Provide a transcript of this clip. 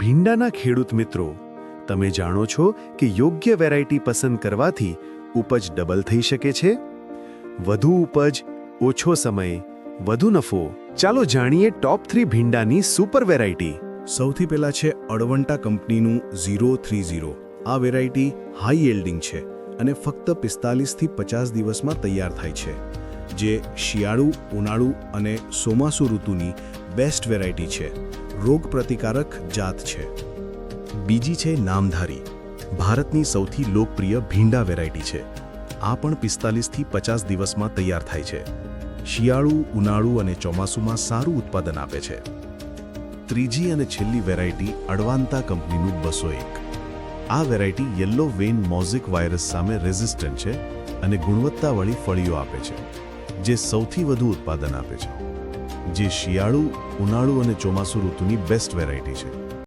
ભીંડાના ખેડૂત મિત્રો, તમે જાણો છો કે યોગ્ય વેરાયટી પસંદ કરવાથી ઉપજ ડબલ થઈ શકે છે? વધુ ઉપજ, ઓછો સમય, વધુ નફો. ચાલો જાણીએ ટોપ થ્રી ભીંડાની સુપર વેરાયટી સૌથી પહેલા છે અડવંટા કંપનીનું ઝીરો થ્રી ઝીરો આ વેરાયટી હાઈ એલ્ડિંગ છે અને ફક્ત પિસ્તાલીસથી પચાસ દિવસમાં તૈયાર થાય છે, જે શિયાળુ, ઉનાળુ અને ચોમાસુ ઋતુની બેસ્ટ વેરાયટી છે. રોગ પ્રતિકારક જાત છે. બીજી છે નામધારી. ભારતની સૌથી લોકપ્રિય ભીંડા વેરાયટી છે. આ પણ પિસ્તાલીસથી પચાસ દિવસમાં તૈયાર થાય છે. શિયાળુ, ઉનાળુ અને ચોમાસુમાં સારું ઉત્પાદન આપે છે. ત્રીજી અને છેલ્લી વેરાયટી અડવાન્તા કંપનીનું બસો એક. આ variety yellow vein mosaic virus સામે રેઝિસ્ટન્ટ છે અને ગુણવત્તાવાળી ફળીઓ આપે છે, જે સૌથી વધુ ઉત્પાદન આપે છે. જે શિયાળુ ઉનાળુ અને ચોમાસુ ઋતુની બેસ્ટ વેરાયટી છે.